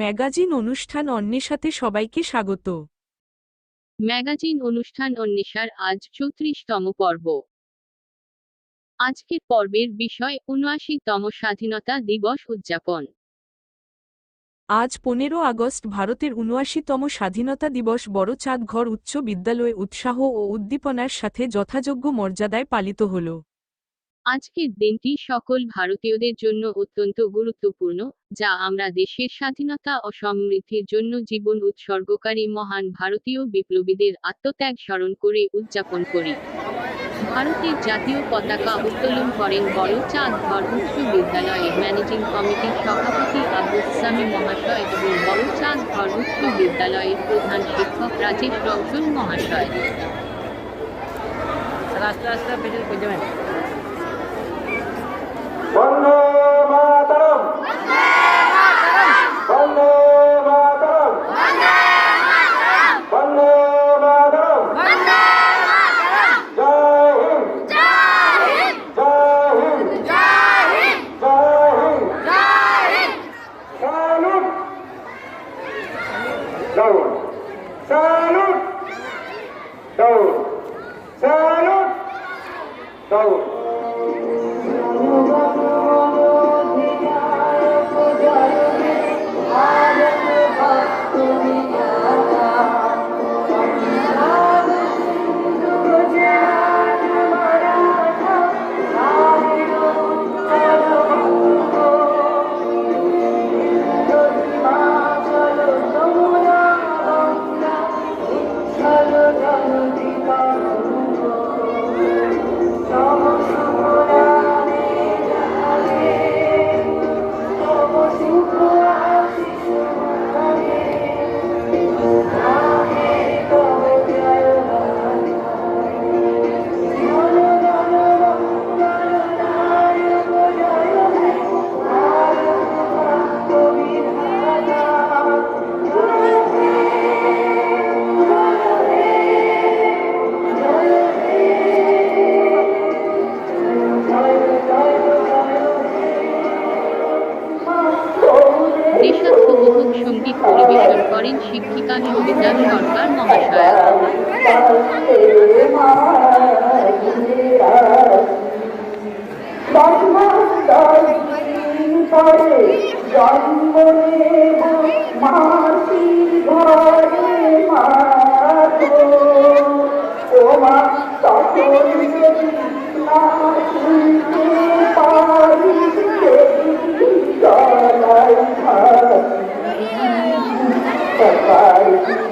Magazine অনুষ্ঠান অন্বেষাতে সবাইকে স্বাগত। ম্যাগাজিন অনুষ্ঠান অন্বেষার আজ চৌত্রিশতম পর্ব। আজকের পর্বের বিষয় উনআশিতম স্বাধীনতা দিবস উদযাপন। আজ পনেরো আগস্ট ভারতের উনআশিতম স্বাধীনতা দিবস বড় চাঁদঘর উচ্চ বিদ্যালয়ে উৎসাহ ও উদ্দীপনার সাথে যথাযোগ্য মর্যাদায় পালিত হল। আজকের দিনটি সকল ভারতীয়দের জন্য অত্যন্ত গুরুত্বপূর্ণ, যা আমরা দেশের স্বাধীনতা ও সমৃদ্ধির জন্য জীবন উৎসর্গকারী মহান ভারতীয় বিপ্লবীদের আত্মত্যাগ স্মরণ করে উদযাপন করি। ভারতের জাতীয় পতাকা উত্তোলন করেন বড় চাঁদঘর উচ্চ বিদ্যালয়ের ম্যানেজিং কমিটির সভাপতি আব্দুল মহাশয় এবং বড় চাঁদঘর উচ্চ বিদ্যালয়ের প্রধান শিক্ষক রাজেশ রঞ্জন মহাশয়। রাস্তা রাস্তা পেছনে Vande Mataram! Vande Mataram! Vande Mataram! Vande Mataram! Vande Mataram! Jai Hind! Jai Hind! Jai Hind! Jai Hind! Jai Hind! Jai Hind! Salute! Down! Salute! Down! Salute! Down! Oh, my God. করেন শিক্ষিকা সবিতা সরকার মহাশয়। জন্ম নেব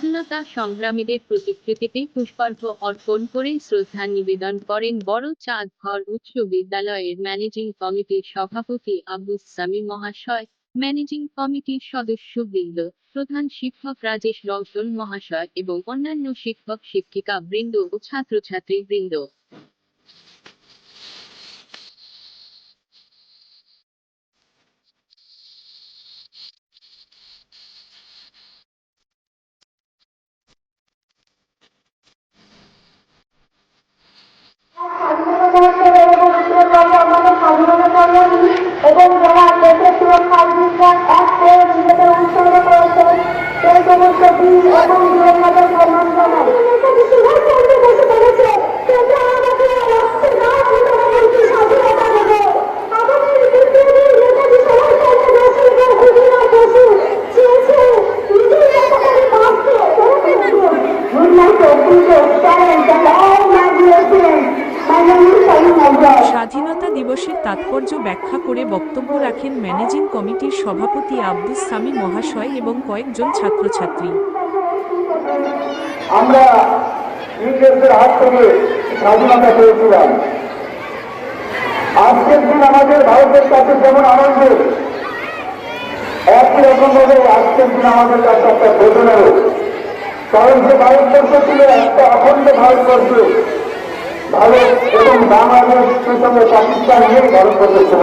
স্বাধীনতা সংগ্রামীদের প্রতিকৃতিতে পুষ্পার্ঘ অর্পণ করে শ্রদ্ধা নিবেদন করেন বড় চাঁদঘর উচ্চ বিদ্যালয়ের ম্যানেজিং কমিটির সভাপতি আবুস সামি মহাশয়। ম্যানেজিং কমিটির সদস্য বৃন্দ প্রধান শিক্ষক রাজেশ রৌশন মহাশয় এবং অন্যান্য শিক্ষক শিক্ষিকা বৃন্দ ও ছাত্রছাত্রী বৃন্দ দিবসের তাৎপর্য ব্যাখ্যা করে বক্তব্য রাখেন ম্যানেজিং কমিটির সভাপতি আব্দুস সামি মহাশয় এবং কয়েকজন ছাত্রছাত্রী। আমরা ইংরেজদের হাত থেকে স্বাধীনতা পেয়েছিলাম। আজকের দিন আমাদের ভারতের কাছে যেমন আনন্দ, একই রকম ভাবে আজকের দিন আমাদের কাছে একটা বেদনারও কারণ যে ভারতবর্ষ ছিল একটা অখণ্ড ভারতবর্ষ ভারত এবং বাংলাদেশ সঙ্গে পাকিস্তান নিয়ে ভারতবর্ষ ছিল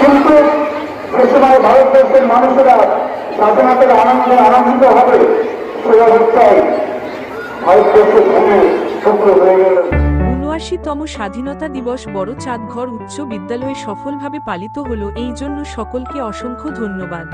কিন্তু সে সময় ভারতবর্ষের মানুষেরা স্বাধীনতার আনন্দ আনন্দিত হবে সে অবস্থায় ভারতবর্ষ ভূমে শুক্র হয়ে গেল। উনআশিতম স্বাধীনতা দিবস বড় চাঁদঘর উচ্চ বিদ্যালয়ে সফলভাবে পালিত হল, এই জন্য সকলকে অসংখ্য ধন্যবাদ।